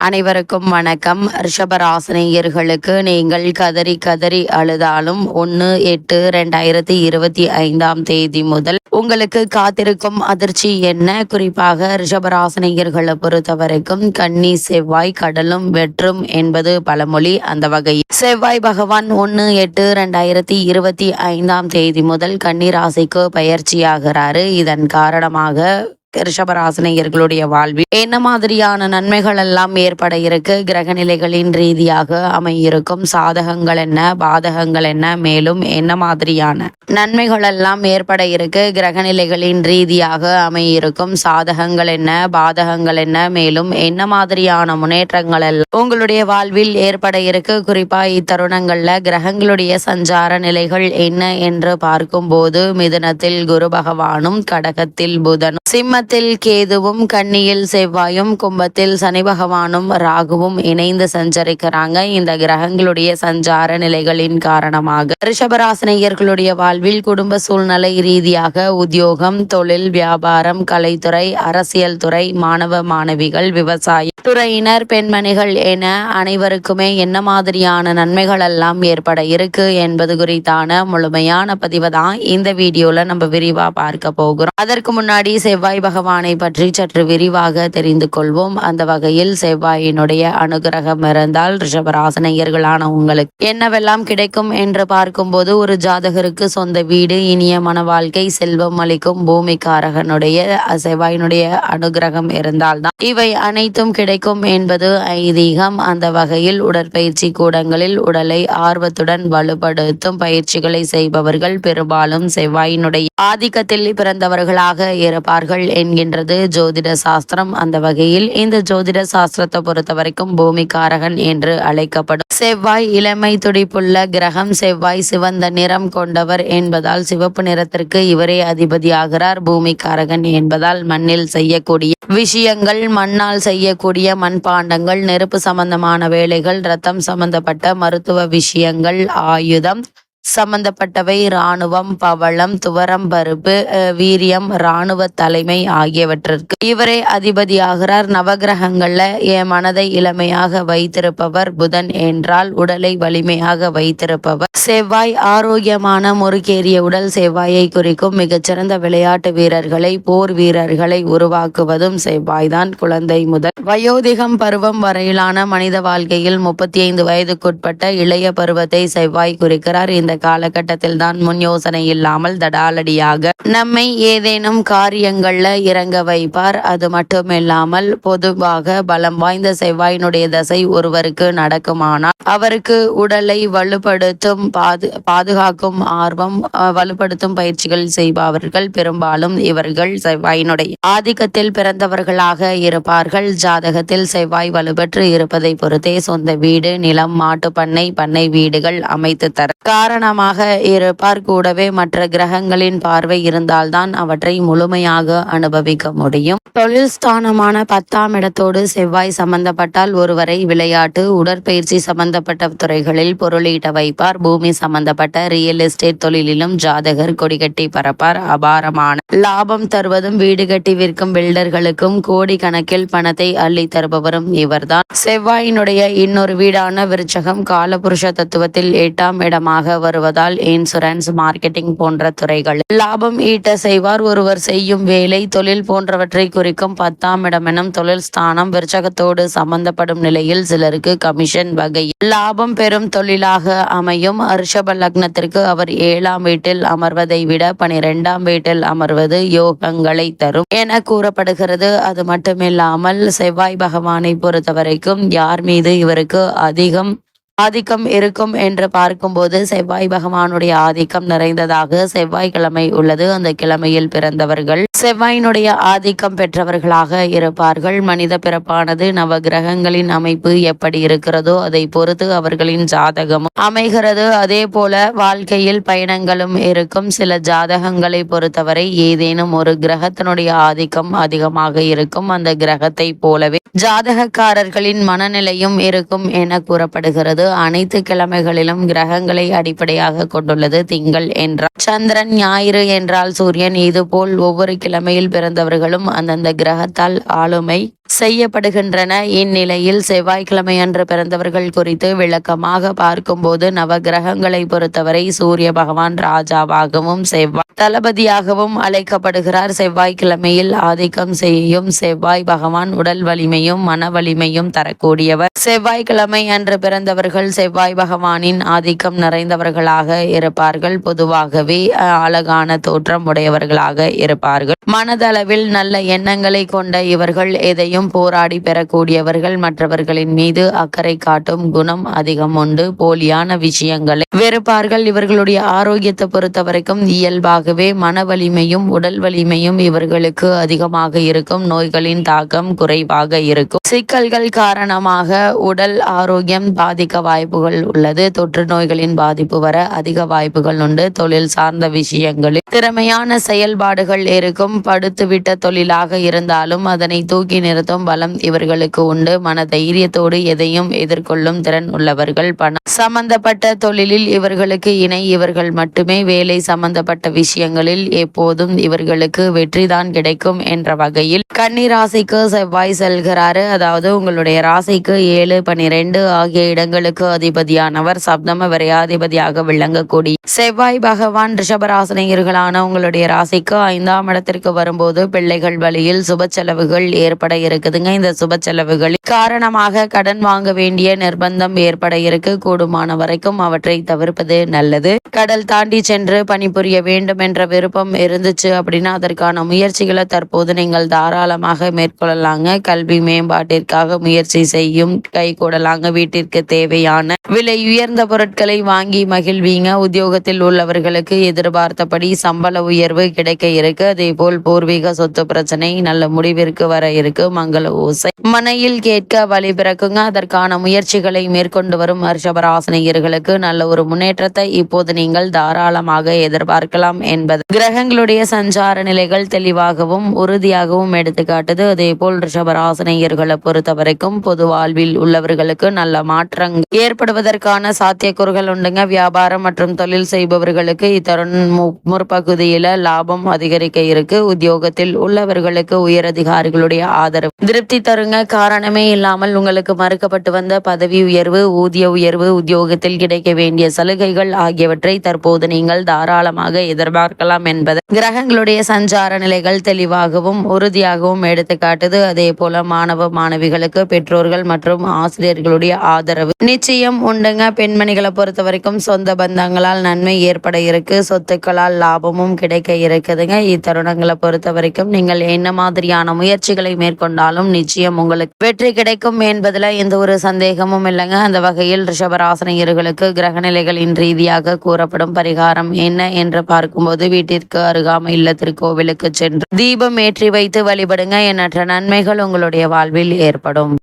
அனைவருக்கும் வணக்கம். ரிஷபராசினியர்களுக்கு நீங்கள் கதறி கதறி அழுதாலும் ஒன்று எட்டு ரெண்டாயிரத்தி இருபத்தி ஐந்தாம் தேதி முதல் உங்களுக்கு காத்திருக்கும் அதிர்ச்சி என்ன? குறிப்பாக ரிஷபராசினியர்களை பொறுத்த வரைக்கும் கன்னி செவ்வாய் கடலும் வெற்றும் என்பது பழமொழி அந்த வகையில். செவ்வாய் பகவான் ஒன்று எட்டு ரெண்டாயிரத்தி இருபத்தி ஐந்தாம் தேதி முதல் கன்னி ராசிக்கு பயிற்சியாகிறாரு. இதன் காரணமாக ரிஷபராசினியர்களுடைய வாழ்வில் என்ன மாதிரியான நன்மைகள் எல்லாம் ஏற்பட இருக்கு? கிரக நிலைகளின் ரீதியாக அமையிருக்கும் சாதகங்கள் என்ன? பாதகங்கள் என்ன? மேலும் என்ன மாதிரியான நன்மைகள் எல்லாம் ஏற்பட இருக்கு? கிரக நிலைகளின் ரீதியாக அமையிருக்கும் சாதகங்கள் என்ன? பாதகங்கள் என்ன? மேலும் என்ன மாதிரியான முன்னேற்றங்கள் எல்லாம் உங்களுடைய வாழ்வில் ஏற்பட இருக்கு? குறிப்பா இத்தருணங்கள்ல கிரகங்களுடைய சஞ்சார நிலைகள் என்ன என்று பார்க்கும்போது மிதுனத்தில் குரு பகவானும் கடகத்தில் புதனும் சிம்மத்தில் கேதுவும் கன்னியில் செவ்வாயும் கும்பத்தில் சனி பகவானும் ராகுவும் இணைந்து சஞ்சரிக்கிறாங்க. இந்த கிரகங்களுடைய சஞ்சார நிலைகளின் காரணமாக ரிஷபராசினியர்களுடைய வாழ்வில் குடும்ப சூழ்நிலை ரீதியாக உத்தியோகம் தொழில் வியாபாரம் கலைத்துறை அரசியல் துறை மாணவ மாணவிகள் விவசாய துறையினர் பெண்மணிகள் என அனைவருக்குமே என்ன மாதிரியான நன்மைகள் எல்லாம் ஏற்பட இருக்கு என்பது குறித்தான முழுமையான பதிவை தான் இந்த வீடியோல நம்ம விரிவா பார்க்க போகிறோம். அதற்கு முன்னாடி செவ்வாய் பகவானை பற்றி சற்று விரிவாக தெரிந்து கொள்வோம். அந்த வகையில் செவ்வாயினுடைய அனுகிரகம் இருந்தால் ரிஷபராசனையர்களான உங்களுக்கு என்னவெல்லாம் கிடைக்கும் என்று பார்க்கும்போது ஒரு ஜாதகருக்கு சொந்த வீடு இனிய மன வாழ்க்கை செல்வம் அளிக்கும் பூமிக்காரகனுடைய செவ்வாயினுடைய அனுகிரகம் இருந்தால்தான் இவை அனைத்தும் கிடைக்கும் என்பது ஐதீகம். அந்த வகையில் உடற்பயிற்சி கூடங்களில் உடலை ஆர்வத்துடன் வலுப்படுத்தும் பயிற்சிகளை செய்பவர்கள் பெரும்பாலும் செவ்வாயினுடைய ஆதிக்கத்தில் பிறந்தவர்களாக இருப்பார்கள் என்கின்றது ஜோதிட சாஸ்திரம். அந்த வகையில் இந்த ஜோதிட சாஸ்திரத்தை பொறுத்த வரைக்கும் பூமிக்காரகன் என்று அழைக்கப்படும். செவ்வாய் இளமை துடிப்புள்ள கிரகம் செவ்வாய் சிவந்த நிறம் கொண்டவர் என்பதால் சிவப்பு நிறத்திற்கு இவரே அதிபதியாகிறார். பூமிக்காரகன் என்பதால் மண்ணில் செய்யக்கூடிய விஷயங்கள் மண்ணால் செய்யக்கூடிய மண்பாண்டங்கள் நெருப்பு சம்பந்தமான வேலைகள் ரத்தம் சம்பந்தப்பட்ட மருத்துவ விஷயங்கள் ஆயுதம் சம்பந்தப்பட்டவை இராணுவம் பவளம் துவரம் பருப்பு வீரியம் இராணுவ தலைமை ஆகியவற்றிற்கு. இவரே அதிபதியாகிறார். நவகிரகங்கள்ல என் மனதை இளமையாக வைத்திருப்பவர் புதன் என்றால் உடலை வலிமையாக வைத்திருப்பவர். செவ்வாய் ஆரோக்கியமான முறுக்கேறிய உடல் செவ்வாயை குறிக்கும் மிகச்சிறந்த விளையாட்டு வீரர்களை போர் வீரர்களை உருவாக்குவதும் செவ்வாய்தான் குழந்தை முதல். வயோதிகம் பருவம் வரையிலான மனித வாழ்க்கையில் முப்பத்தி ஐந்து வயதுக்குட்பட்ட இளைய பருவத்தை செவ்வாய் குறிக்கிறார். இந்த காலகட்டத்தில் தான் முன் யோசனை இல்லாமல் தடாலடியாக நம்மை ஏதேனும் காரியங்கள்ல இறங்க வைப்பார். அது மட்டுமில்லாமல் பொதுவாக பலம் வாய்ந்த செவ்வாயினுடைய தசை ஒருவருக்கு நடக்குமானால் அவருக்கு உடலை வலுப்படுத்தும் பாது பாதுகாக்கும் ஆர்வம் அஹ், வலுப்படுத்தும் பயிற்சிகள் செய்பவர்கள் பெரும்பாலும் இவர்கள் செவ்வாயினுடைய ஆதிக்கத்தில் பிறந்தவர்களாக இருப்பார்கள். ஜாதகத்தில் செவ்வாய் வலுப்பெற்று இருப்பதை பொறுத்தே சொந்த வீடு நிலம் மாட்டு பண்ணை பண்ணை வீடுகள் அமைத்து தர காரணமாக இருப்பார். கூடவே மற்ற கிரகங்களின் பார்வை இருந்தால்தான் அவற்றை முழுமையாக அனுபவிக்க முடியும். தொழில் ஸ்தானமான பத்தாம் இடத்தோடு செவ்வாய் சம்பந்தப்பட்டால் ஒருவரை விளையாட்டு உடற்பயிற்சி சம்பந்தப்பட்ட துறைகளில் பொருளீட்ட வைப்பார். பூமி சம்பந்தப்பட்ட ரியல் எஸ்டேட் தொழிலிலும் ஜாதகர் கொடிகட்டி பரப்பார் அபாரமான லாபம் தருவதும் வீடு கட்டி விற்கும் பில்டர்களுக்கும் கோடி கணக்கில் பணத்தை அள்ளி தருபவரும் இவர்தான். செவ்வாயினுடைய இன்னொரு வீடான விருச்சகம் காலபுருஷ தத்துவத்தில் எட்டாம் இடமாக வருவதால் இன்சூரன்ஸ் மார்க்கெட்டிங் போன்ற துறைகள். லாபம் ஈட்ட செய்வார் ஒருவர் செய்யும் வேலை தொழில் போன்றவற்றை குறிக்கும் பத்தாம் இடம் எனும் தொழில் ஸ்தானம் விருச்சகத்தோடு சம்பந்தப்படும் நிலையில் சிலருக்கு கமிஷன் வகையில் லாபம் பெறும் தொழிலாக அமையும். ரிஷப லக்னத்திற்கு அவர் ஏழாம் வீட்டில் அமர்வதை விட பனிரெண்டாம் வீட்டில் அமர்வது யோகங்களை தரும் என கூறப்படுகிறது. அது மட்டுமில்லாமல் செவ்வாய் பகவானை பொறுத்தவரைக்கும் யார் மீது இவருக்கு அதிகம் ஆதிக்கம் இருக்கும் என்று பார்க்கும்போது செவ்வாய் பகவானுடைய ஆதிக்கம் நிறைந்ததாக செவ்வாய்க்கிழமை உள்ளது. அந்த கிழமையில் பிறந்தவர்கள் செவ்வாயினுடைய ஆதிக்கம் பெற்றவர்களாக இருப்பார்கள். மனித பிறப்பானது நவ கிரகங்களின் அமைப்பு எப்படி இருக்கிறதோ அதை பொறுத்து அவர்களின் ஜாதகமும் அமைகிறது. அதே போல வாழ்க்கையில் பயணங்களும் இருக்கும். சில ஜாதகங்களை பொறுத்தவரை ஏதேனும் ஒரு கிரகத்தினுடைய ஆதிக்கம் அதிகமாக இருக்கும். அந்த கிரகத்தை போலவே ஜாதகக்காரர்களின் மனநிலையும் இருக்கும் என கூறப்படுகிறது. அனைத்து கிழமைகளிலும் கிரகங்களை அடிப்படையாக கொண்டுள்ளது. திங்கள் என்றால் சந்திரன் ஞாயிறு என்றால் சூரியன். இதுபோல் ஒவ்வொரு கிழமையில் பிறந்தவர்களும் அந்தந்த கிரகத்தால் ஆளுமை செய்யப்படுகின்றன. இந்நிலையில் செவ்வாய்க்கிழமை அன்று பிறந்தவர்கள் குறித்து விளக்கமாக பார்க்கும்போது நவகிரகங்களை பொறுத்தவரை சூரிய பகவான் ராஜாவாகவும் செவ்வாய் தளபதியாகவும் அழைக்கப்படுகிறார். செவ்வாய்க்கிழமையில் ஆதிக்கம் செய்யும் செவ்வாய் பகவான் உடல் வலிமையும் மன வலிமையும் தரக்கூடியவர். செவ்வாய்க்கிழமை அன்று பிறந்தவர்கள் செவ்வாய் பகவானின் ஆதிக்கம் நிறைந்தவர்களாக இருப்பார்கள். பொதுவாகவே அஹ், அழகான தோற்றம் உடையவர்களாக இருப்பார்கள். மனதளவில் நல்ல எண்ணங்களை கொண்ட இவர்கள் எதையும் போராடி பெறக்கூடியவர்கள் மற்றவர்களின் மீது அக்கறை காட்டும் குணம் அதிகம் உண்டு. போலியான விஷயங்களை வெறுப்பார்கள். இவர்களுடைய ஆரோக்கியத்தை பொறுத்த வரைக்கும் இயல்பாகவே மன வலிமையும் உடல் வலிமையும் இவர்களுக்கு அதிகமாக இருக்கும். நோய்களின் தாக்கம் குறைவாக இருக்கும். சிக்கல்கள் காரணமாக உடல் ஆரோக்கியம் பாதிக்க வாய்ப்புகள் உள்ளது. தொற்று நோய்களின் பாதிப்பு வர அதிக வாய்ப்புகள் உண்டு. தொழில் சார்ந்த விஷயங்களில் திறமையான செயல்பாடுகள் இருக்கும். படுத்துவிட்ட தொழிலாக இருந்தாலும் அதனை தூக்கி நிறுத்த நிறுத்தும் பலம் இவர்களுக்கு உண்டு. மன தைரியத்தோடு எதையும் எதிர்கொள்ளும் திறன் உள்ளவர்கள் பணம் சம்பந்தப்பட்ட தொழிலில் இவர்களுக்கு இணை. இவர்கள் மட்டுமே வேலை சம்பந்தப்பட்ட விஷயங்களில் எப்போதும் இவர்களுக்கு வெற்றிதான் கிடைக்கும் என்ற வகையில் கன்னி ராசிக்கு செவ்வாய் செல்கிறாரு. அதாவது உங்களுடைய ராசிக்கு ஏழு பனிரெண்டு ஆகிய இடங்களுக்கு அதிபதியானவர் சப்தம விரையாதிபதியாக விளங்கக்கூடிய செவ்வாய் பகவான் ரிஷபராசனியர்களான உங்களுடைய ராசிக்கு ஐந்தாம் இடத்திற்கு வரும்போது பிள்ளைகள் வழியில் சுப செலவுகள் ஏற்பட இருக்குதுங்க இந்த சுப செலவுகளில் காரணமாக கடன் வாங்க வேண்டிய நிர்பந்தம் ஏற்பட இருக்கு. கூடுமான வரைக்கும் அவற்றை தவிர்ப்பது நல்லது. கடல் தாண்டி சென்று பணிபுரிய வேண்டும் என்ற விருப்பம் இருந்துச்சு அப்படின்னா அதற்கான முயற்சிகளை தற்போது நீங்கள் தாராளமாக மேற்கொள்ளலாங்க. கல்வி மேம்பாட்டிற்காக முயற்சி செய்யும் கை கூடலாங்க. வீட்டிற்கு தேவையான விலை உயர்ந்த பொருட்களை வாங்கி மகிழ்வீங்க. உத்தியோகத்தில் உள்ளவர்களுக்கு எதிர்பார்த்தபடி சம்பள உயர்வு கிடைக்க இருக்கு. அதே போல் பூர்வீக சொத்து பிரச்சனை நல்ல முடிவிற்கு வர இருக்கு. மங்கள ஓசை. மனையில் கேட்க வழி பிறக்குங்க. அதற்கான முயற்சிகளை மேற்கொண்டு வரும் ரிஷபராசினியர்களுக்கு நல்ல ஒரு முன்னேற்றத்தை இப்போது நீங்கள் தாராளமாக எதிர்பார்க்கலாம் என்பது. கிரகங்களுடைய சஞ்சார நிலைகள் தெளிவாகவும் உறுதியாகவும் எடுத்துக்காட்டுது. அதே போல் ரிஷபராசினியர்களை பொறுத்த வரைக்கும் பொது வாழ்வில் உள்ளவர்களுக்கு நல்ல மாற்றங்கள் ஏற்படுவதற்கான சாத்தியக்கூறுகள் உண்டுங்க. வியாபாரம் மற்றும் தொழில் செய்பவர்களுக்கு இத்தருணம் மு- முற்பகுதியில லாபம் அதிகரிக்க இருக்கு. உத்தியோகத்தில் உள்ளவர்களுக்கு உயரதிகாரிகளுடைய ஆதரவு திருப்தி தருங்க. காரணமே இல்லாமல் உங்களுக்கு மறுக்கப்பட்டு வந்த பதவி உயர்வு ஊதிய உயர்வு உத்தியோகத்தில் கிடைக்க வேண்டிய சலுகைகள் ஆகியவற்றை தற்போது நீங்கள் தாராளமாக எதிர்பார்க்கலாம் என்பது. கிரகங்களுடைய சஞ்சார நிலைகள் தெளிவாகவும் உறுதியாகவும் எடுத்துக்காட்டுது. அதே போல மாணவ மாணவிகளுக்கு பெற்றோர்கள் மற்றும் ஆசிரியர்களுடைய ஆதரவு. நிச்சயம் உண்டுங்க. பெண்மணிகளை பொறுத்த வரைக்கும் சொந்த பந்தங்களால் நன்மை ஏற்பட இருக்கு. சொத்துக்களால் லாபமும் கிடைக்க இருக்குதுங்க. இத்தருணங்களை பொறுத்த வரைக்கும் நீங்கள் என்ன மாதிரியான முயற்சிகளை இருந்தாலும் நிச்சயம் உங்களுக்கு வெற்றி கிடைக்கும் என்பதுல எந்த ஒரு சந்தேகமும் இல்லைங்க. அந்த வகையில் ரிஷபராசனியர்களுக்கு கிரகநிலைகளின் ரீதியாக கூறப்படும் பரிகாரம் என்ன என்று பார்க்கும்போது வீட்டிற்கு அருகாமை இல்லத்திற்கு கோவிலுக்கு சென்று தீபம் ஏற்றி வைத்து வழிபடுங்க. எண்ணற்ற நன்மைகள் உங்களுடைய வாழ்வில் ஏற்படும்.